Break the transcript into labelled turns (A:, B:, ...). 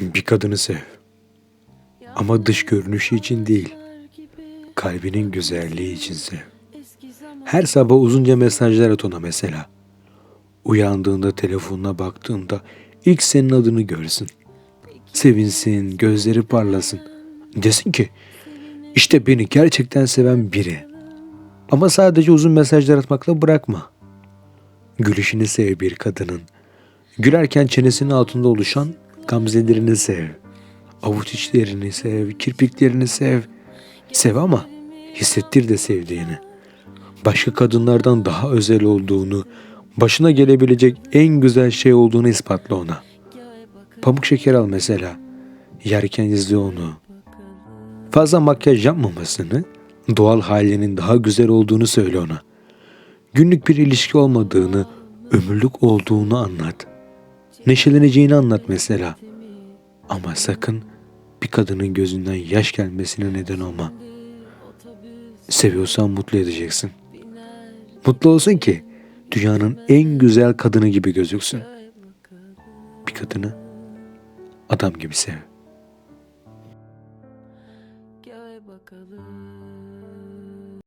A: Bir kadını sev. Ama dış görünüşü için değil, kalbinin güzelliği için sev. Her sabah uzunca mesajlar at ona mesela. Uyandığında telefonuna baktığında ilk senin adını görsün. Sevinsin, gözleri parlasın. Desin ki işte beni gerçekten seven biri. Ama sadece uzun mesajlar atmakla bırakma. Gülüşünü sev bir kadının. Gülerken çenesinin altında oluşan gamzelerini sev. Avuç içlerini sev, kirpiklerini sev. Sev ama hissettir de sevdiğini. Başka kadınlardan daha özel olduğunu, başına gelebilecek en güzel şey olduğunu ispatla ona. Pamuk şeker al mesela. Yerken izle onu. Fazla makyaj yapmamasını, doğal halinin daha güzel olduğunu söyle ona. Günlük bir ilişki olmadığını, ömürlük olduğunu anlat neşeleneceğini anlat mesela. Ama sakın bir kadının gözünden yaş gelmesine neden olma. Seviyorsan mutlu edeceksin. Mutlu olsun ki dünyanın en güzel kadını gibi gözüksün. Bir kadını adam gibi sev. Gel bakalım.